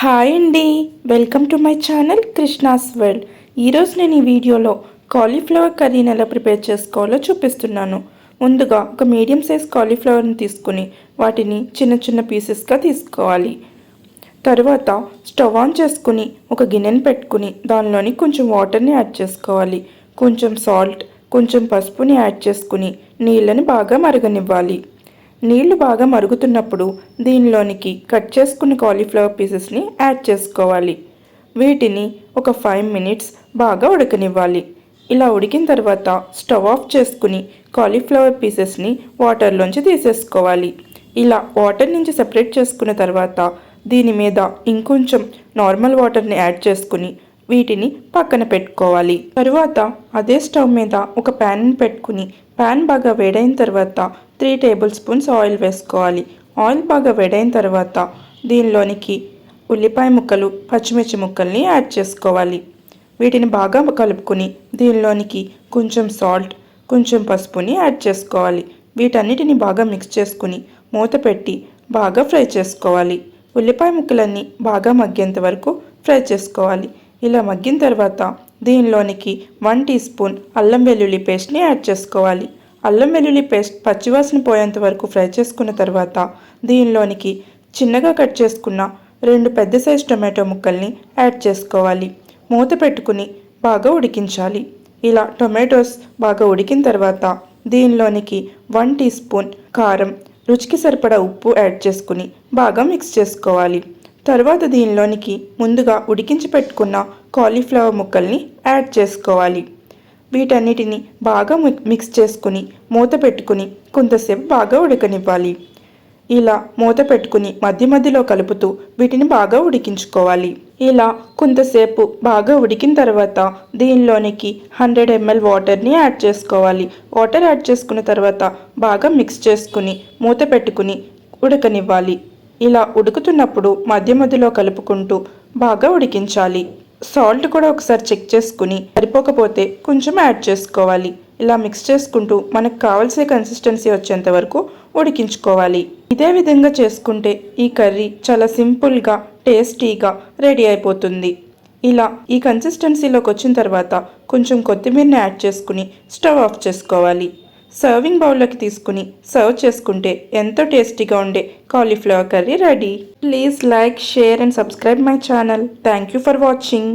Hi అండి. Welcome to my channel Krishna's world. ఈరోజు నేను ఈ వీడియోలో కాలీఫ్లవర్ కర్రీని ఎలా ప్రిపేర్ చేసుకోవాలో చూపిస్తున్నాను. ముందుగా ఒక మీడియం సైజ్ కాలీఫ్లవర్ని తీసుకుని వాటిని చిన్న చిన్న పీసెస్గా తీసుకోవాలి. తర్వాత స్టవ్ ఆన్ చేసుకుని ఒక గిన్నెని పెట్టుకుని దానిలోని కొంచెం వాటర్ని యాడ్ చేసుకోవాలి. కొంచెం సాల్ట్ కొంచెం పసుపుని యాడ్ చేసుకుని నీళ్ళని బాగా మరగనివ్వాలి. నీళ్ళు బాగా మరుగుతున్నప్పుడు దీనిలోనికి కట్ చేసుకున్న కాలీఫ్లవర్ పీసెస్ని యాడ్ చేసుకోవాలి. వీటిని ఒక ఫైవ్ మినిట్స్ బాగా ఉడకనివ్వాలి. ఇలా ఉడికిన తర్వాత స్టవ్ ఆఫ్ చేసుకుని కాలీఫ్లవర్ పీసెస్ని వాటర్లోంచి తీసేసుకోవాలి. ఇలా వాటర్ నుంచి సెపరేట్ చేసుకున్న తర్వాత దీని మీద ఇంకొంచెం నార్మల్ వాటర్ని యాడ్ చేసుకుని వీటిని పక్కన పెట్టుకోవాలి. తరువాత అదే స్టవ్ మీద ఒక ప్యాన్ పెట్టుకుని ప్యాన్ బాగా వేడైన తర్వాత త్రీ టేబుల్ స్పూన్స్ ఆయిల్ వేసుకోవాలి. ఆయిల్ బాగా వేడైన తర్వాత దీనిలోనికి ఉల్లిపాయ ముక్కలు పచ్చిమిర్చి ముక్కల్ని యాడ్ చేసుకోవాలి. వీటిని బాగా కలుపుకొని దీనిలోనికి కొంచెం సాల్ట్ కొంచెం పసుపుని యాడ్ చేసుకోవాలి. వీటన్నిటిని బాగా మిక్స్ చేసుకుని మూత పెట్టి బాగా ఫ్రై చేసుకోవాలి. ఉల్లిపాయ ముక్కలన్నీ బాగా మగ్గేంత వరకు ఫ్రై చేసుకోవాలి. ఇలా మగ్గిన తర్వాత దీనిలోనికి వన్ టీ స్పూన్ అల్లం వెల్లుల్లి పేస్ట్ని యాడ్ చేసుకోవాలి. అల్లం వెల్లుల్లి పేస్ట్ పచ్చివాసన పోయేంత వరకు ఫ్రై చేసుకున్న తర్వాత దీనిలోనికి చిన్నగా కట్ చేసుకున్న రెండు పెద్ద సైజు టొమాటో ముక్కల్ని యాడ్ చేసుకోవాలి. మూత పెట్టుకుని బాగా ఉడికించాలి. ఇలా టొమాటోస్ బాగా ఉడికిన తర్వాత దీనిలోనికి వన్ టీ స్పూన్ కారం రుచికి సరిపడా ఉప్పు యాడ్ చేసుకుని బాగా మిక్స్ చేసుకోవాలి. తర్వాత దీనిలోనికి ముందుగా ఉడికించి పెట్టుకున్న కాలీఫ్లవర్ ముక్కల్ని యాడ్ చేసుకోవాలి. వీటన్నిటిని బాగా మిక్స్ చేసుకుని మూత పెట్టుకుని కొంతసేపు బాగా ఉడకనివ్వాలి. ఇలా మూత పెట్టుకుని మధ్య మధ్యలో కలుపుతూ వీటిని బాగా ఉడికించుకోవాలి. ఇలా కొంతసేపు బాగా ఉడికిన తర్వాత దీనిలోనికి హండ్రెడ్ ఎంఎల్ వాటర్ని యాడ్ చేసుకోవాలి. వాటర్ యాడ్ చేసుకున్న తర్వాత బాగా మిక్స్ చేసుకుని మూత పెట్టుకుని ఉడకనివ్వాలి. ఇలా ఉడుకుతున్నప్పుడు మధ్య మధ్యలో కలుపుకుంటూ బాగా ఉడికించాలి. సాల్ట్ కూడా ఒకసారి చెక్ చేసుకుని సరిపోకపోతే కొంచెం యాడ్ చేసుకోవాలి. ఇలా మిక్స్ చేసుకుంటూ మనకు కావాల్సిన కన్సిస్టెన్సీ వచ్చేంత వరకు ఉడికించుకోవాలి. ఇదే విధంగా చేసుకుంటే ఈ కర్రీ చాలా సింపుల్గా టేస్టీగా రెడీ అయిపోతుంది. ఇలా ఈ కన్సిస్టెన్సీలోకి వచ్చిన తర్వాత కొంచెం కొత్తిమీరని యాడ్ చేసుకుని స్టవ్ ఆఫ్ చేసుకోవాలి. సర్వింగ్ బౌల్లోకి తీసుకుని సర్వ్ చేసుకుంటే ఎంతో టేస్టీగా ఉండే cauliflower curry ready please like share and subscribe my channel thank you for watching